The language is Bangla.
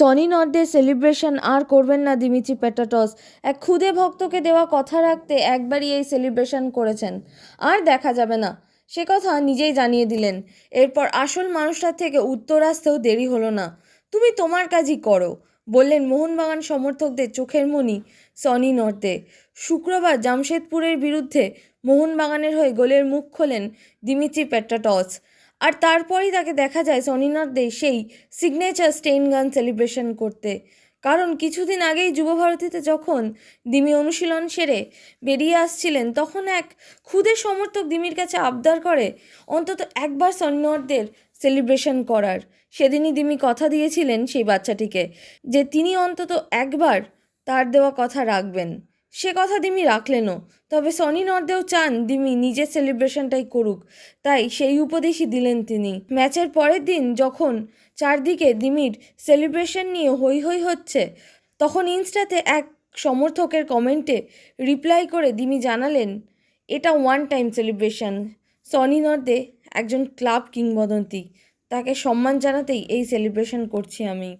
সনি নর্দের সেলিব্রেশন আর করবেন না দিমিচি পেটাটস। এক ক্ষুদে ভক্তকে দেওয়া কথা রাখতে একবারই এই সেলিব্রেশন করেছেন। আর দেখা যাবে না। সে কথা নিজেই জানিয়ে দিলেন। এরপর আসল মানুষটার থেকে উত্তর আসতেও দেরি হলো না। তুমি তোমার কাজই করো, বললেন মোহনবাগান সমর্থকদের চোখের মণি সনি নর্দে শুক্রবার জামশেদপুরের বিরুদ্ধে মোহনবাগানের হয়ে গোলের মুখ খোলেন দিমিত্রি পেট্রাটস আর তারপরেই তাকে দেখা যায় সনিনার্দে সেই সিগনেচার স্টেইন গান সেলিব্রেশন করতে। কারণ কিছুদিন আগেই যুবভারতীতে যখন দিমি অনুশীলন সেরে বেরিয়ে আসছিলেন, তখন এক ক্ষুদে সমর্থক দিমির কাছে আবদার করে, অন্তত একবার সনিনর্দের সেলিব্রেশন করার। সেদিনই দিমি কথা দিয়েছিলেন সেই বাচ্চাটিকে যে তিনি অন্তত একবার তার দেওয়া কথা রাখবেন। সে কথা দিমি রাখলেনও, তবে সনি নর্দেও চান দিমি নিজের সেলিব্রেশনটাই করুক। তাই সেই উপদেশই দিলেন তিনি। ম্যাচের পরের দিন যখন চারদিকে দিমির সেলিব্রেশন নিয়ে হই হই হচ্ছে, তখন ইনস্টাতে এক সমর্থকের কমেন্টে রিপ্লাই করে দিমি জানালেন, এটা one time celebration Sonny Norde একজন ক্লাব কিংবদন্তি, তাকে সম্মান জানাতেই এই সেলিব্রেশন করছি আমি।